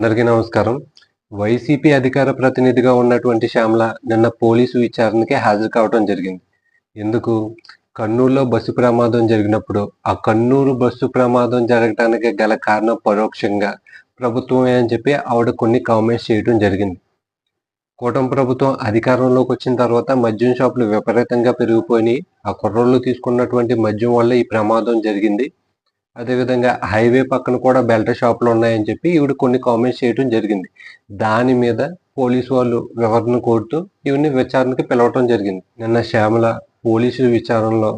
అందరికీ నమస్కారం. వైసీపీ అధికార ప్రతినిధిగా ఉన్నటువంటి శ్యామల నిన్న పోలీసు విచారణకి హాజరు కావడం జరిగింది. ఎందుకు? కర్నూలులో బస్సు ప్రమాదం జరిగినప్పుడు ఆ కర్నూలు బస్సు ప్రమాదం జరగడానికి గల కారణం పరోక్షంగా ప్రభుత్వమే అని చెప్పి ఆవిడ కొన్ని కామెంట్స్ చేయడం జరిగింది. కూటమి ప్రభుత్వం అధికారంలోకి వచ్చిన తర్వాత మద్యం షాపులు విపరీతంగా పెరిగిపోయి ఆ కుర్రోళ్ళు తీసుకున్నటువంటి మద్యం వల్ల ఈ ప్రమాదం జరిగింది. అదేవిధంగా హైవే పక్కన కూడా బెల్ట్ షాపులు ఉన్నాయని చెప్పి ఈవిడ కొన్ని కామెంట్స్ చేయడం జరిగింది. దాని మీద పోలీసు వాళ్ళు వివరణ కోరుతూ ఈవిని విచారణకి పిలవటం జరిగింది. నిన్న శ్యామల పోలీసుల విచారణలో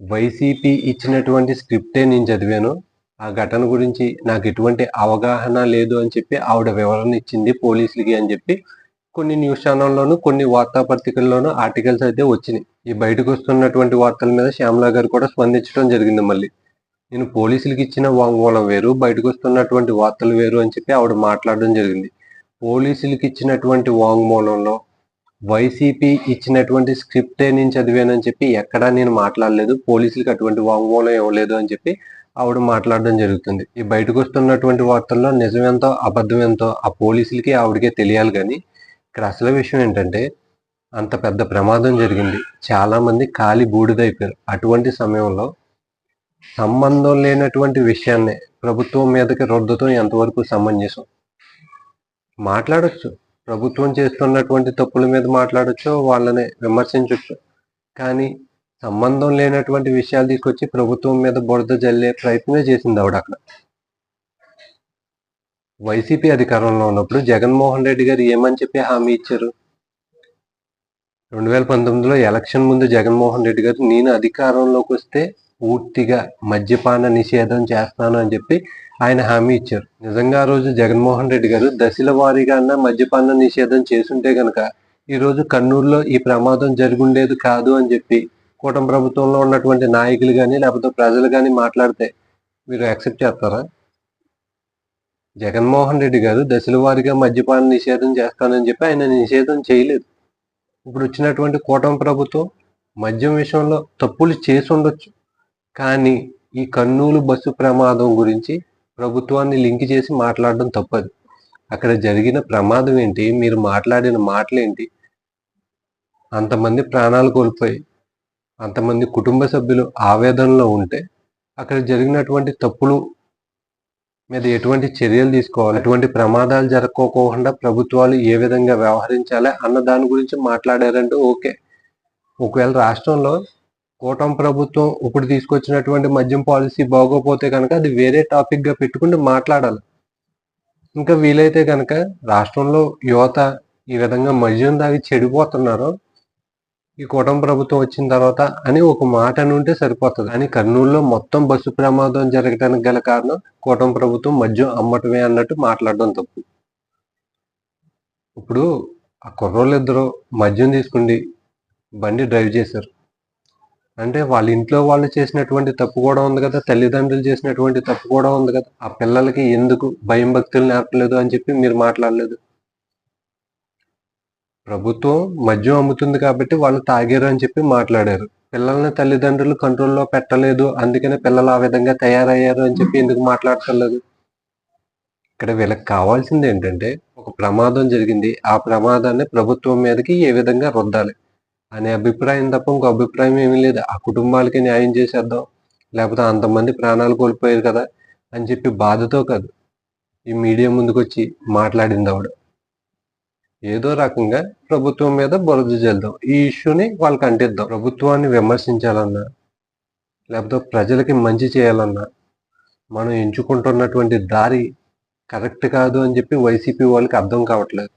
వైసీపీ ఇచ్చినటువంటి స్క్రిప్టే నేను చదివాను. ఆ ఘటన గురించి నాకు ఎటువంటి అవగాహన లేదు అని చెప్పి ఆవిడ వివరణ ఇచ్చింది పోలీసులకి అని చెప్పి కొన్ని న్యూస్ ఛానల్లోనూ కొన్ని వార్తాపత్రికల్లోనూ ఆర్టికల్స్ అయితే వచ్చినాయి. ఈ బయటకు వస్తున్నటువంటి వార్తల మీద శ్యామల గారు కూడా స్పందించడం జరిగింది మళ్ళీ. నేను పోలీసులకి ఇచ్చిన వాంగ్మూలం వేరు బయటకు వస్తున్నటువంటి వార్తలు వేరు అని చెప్పి ఆవిడ మాట్లాడడం జరిగింది. పోలీసులకి ఇచ్చినటువంటి వాంగ్మూలంలో వైసీపీ ఇచ్చినటువంటి స్క్రిప్టే నేను చదివానని చెప్పి ఎక్కడా నేను మాట్లాడలేదు పోలీసులకు అటువంటి వాంగ్మూలం ఇవ్వలేదు అని చెప్పి ఆవిడ మాట్లాడడం జరుగుతుంది. ఈ బయటకు వస్తున్నటువంటి వార్తల్లో నిజమెంతో అబద్ధం ఎంతో ఆ పోలీసులకి ఆవిడకే తెలియాలి కానీ ఇక్కడ అసలు విషయం ఏంటంటే అంత పెద్ద ప్రమాదం జరిగింది. చాలామంది ఖాళీ కాలి బూడిదైపోయారు. అటువంటి సమయంలో సంబంధం లేనటువంటి విషయాన్ని ప్రభుత్వం మీదకి రుద్దతం ఎంతవరకు సమంజసం? మాట్లాడచ్చు. ప్రభుత్వం చేస్తున్నటువంటి తప్పుల మీద మాట్లాడచ్చు వాళ్ళని విమర్శించవచ్చు కానీ సంబంధం లేనటువంటి విషయాలు తీసుకొచ్చి ప్రభుత్వం మీద బురద జల్లే ప్రయత్నమే చేసింది ఆవిడ అక్కడ. వైసీపీ అధికారంలో ఉన్నప్పుడు జగన్మోహన్ రెడ్డి గారు ఏమని చెప్పి హామీ ఇచ్చారు? రెండు వేల పంతొమ్మిదిలో ఎలక్షన్ ముందు జగన్మోహన్ రెడ్డి గారు నేను అధికారంలోకి వస్తే పూర్తిగా మద్యపాన నిషేధం చేస్తాను అని చెప్పి ఆయన హామీ ఇచ్చారు. నిజంగా ఆ రోజు జగన్మోహన్ రెడ్డి గారు దశల వారీగా మద్యపాన నిషేధం చేసుంటే గనక ఈరోజు రోజు కర్నూలులో ఈ ప్రమాదం జరుగుండేది కాదు అని చెప్పి కూటమి ప్రభుత్వంలో ఉన్నటువంటి నాయకులు కానీ లేకపోతే ప్రజలు కానీ మాట్లాడితే మీరు యాక్సెప్ట్ చేస్తారా? జగన్మోహన్ రెడ్డి గారు దశల వారీగా మద్యపాన నిషేధం చేస్తానని చెప్పి ఆయన నిషేధం చేయలేదు. ఇప్పుడు వచ్చినటువంటి కూటమి ప్రభుత్వం మద్యం విషయంలో తప్పులు చేసి ఉండొచ్చు. కానీ ఈ కర్నూలు బస్సు ప్రమాదం గురించి ప్రభుత్వాన్ని లింక్ చేసి మాట్లాడడం తప్పదు. అక్కడ జరిగిన ప్రమాదం ఏంటి? మీరు మాట్లాడిన మాటలేంటి? అంతమంది ప్రాణాలు కోల్పోయి అంతమంది కుటుంబ సభ్యులు ఆవేదనలో ఉంటే అక్కడ జరిగినటువంటి తప్పులు మీద ఎటువంటి చర్యలు తీసుకోవాలి? అటువంటి ప్రమాదాలు జరగకోకుండా ప్రభుత్వాలు ఏ విధంగా వ్యవహరించాలి అన్న దాని గురించి మాట్లాడారంటే ఓకే. ఒకవేళ రాష్ట్రంలో కూటమి ప్రభుత్వం ఇప్పుడు తీసుకొచ్చినటువంటి మద్యం పాలసీ బాగోపోతే కనుక అది వేరే టాపిక్గా పెట్టుకుంటే పెట్టుకుని మాట్లాడాలి. ఇంకా వీలైతే కనుక రాష్ట్రంలో యువత ఈ విధంగా మద్యం తాగి చెడిపోతున్నారు ఈ కూటమి ప్రభుత్వం వచ్చిన తర్వాత అని ఒక మాట అని ఉంటే సరిపోతుంది. కానీ కర్నూలులో మొత్తం బస్సు ప్రమాదం జరగడానికి గల కారణం కూటమి ప్రభుత్వం మద్యం అమ్మటమే అన్నట్టు మాట్లాడడం తప్పు. ఇప్పుడు ఆ కుర్రోళ్ళు ఇద్దరు మద్యం తీసుకుండి బండి డ్రైవ్ చేశారు. అంటే వాళ్ళ ఇంట్లో వాళ్ళు చేసినటువంటి తప్పు కూడా ఉంది కదా తల్లిదండ్రులు చేసినటువంటి తప్పు కూడా ఉంది కదా. ఆ పిల్లలకి ఎందుకు భయం భక్తులు నేర్పలేదు అని చెప్పి మీరు మాట్లాడలేదు? ప్రభుత్వం మద్యం అమ్ముతుంది కాబట్టి వాళ్ళు తాగారు అని చెప్పి మాట్లాడారు. పిల్లల్ని తల్లిదండ్రులు కంట్రోల్లో పెట్టలేదు అందుకనే పిల్లలు ఆ విధంగా తయారయ్యారు అని చెప్పి ఎందుకు మాట్లాడటలేదు? ఇక్కడ వీళ్ళకి కావాల్సింది ఏంటంటే ఒక ప్రమాదం జరిగింది. ఆ ప్రమాదాన్ని ప్రభుత్వం మీదకి ఏ విధంగా రుద్దాలి? అనే అభిప్రాయం తప్ప ఇంకో అభిప్రాయం ఏమీ లేదు. ఆ కుటుంబాలకి న్యాయం చేసేద్దాం. లేకపోతే అంతమంది ప్రాణాలు కోల్పోయారు కదా అని చెప్పి బాధతో కాదు. ఈ మీడియా ముందుకొచ్చి మాట్లాడింది ఆవిడ. ఏదో రకంగా ప్రభుత్వం మీద బురద చేద్దాం ఈ ఇష్యూని వాళ్ళకి అంటిద్దాం ప్రభుత్వాన్ని విమర్శించాలన్నా లేకపోతే ప్రజలకి మంచి చేయాలన్నా మనం ఎంచుకుంటున్నటువంటి దారి కరెక్ట్ కాదు అని చెప్పి వైసీపీ వాళ్ళకి అర్థం కావట్లేదు.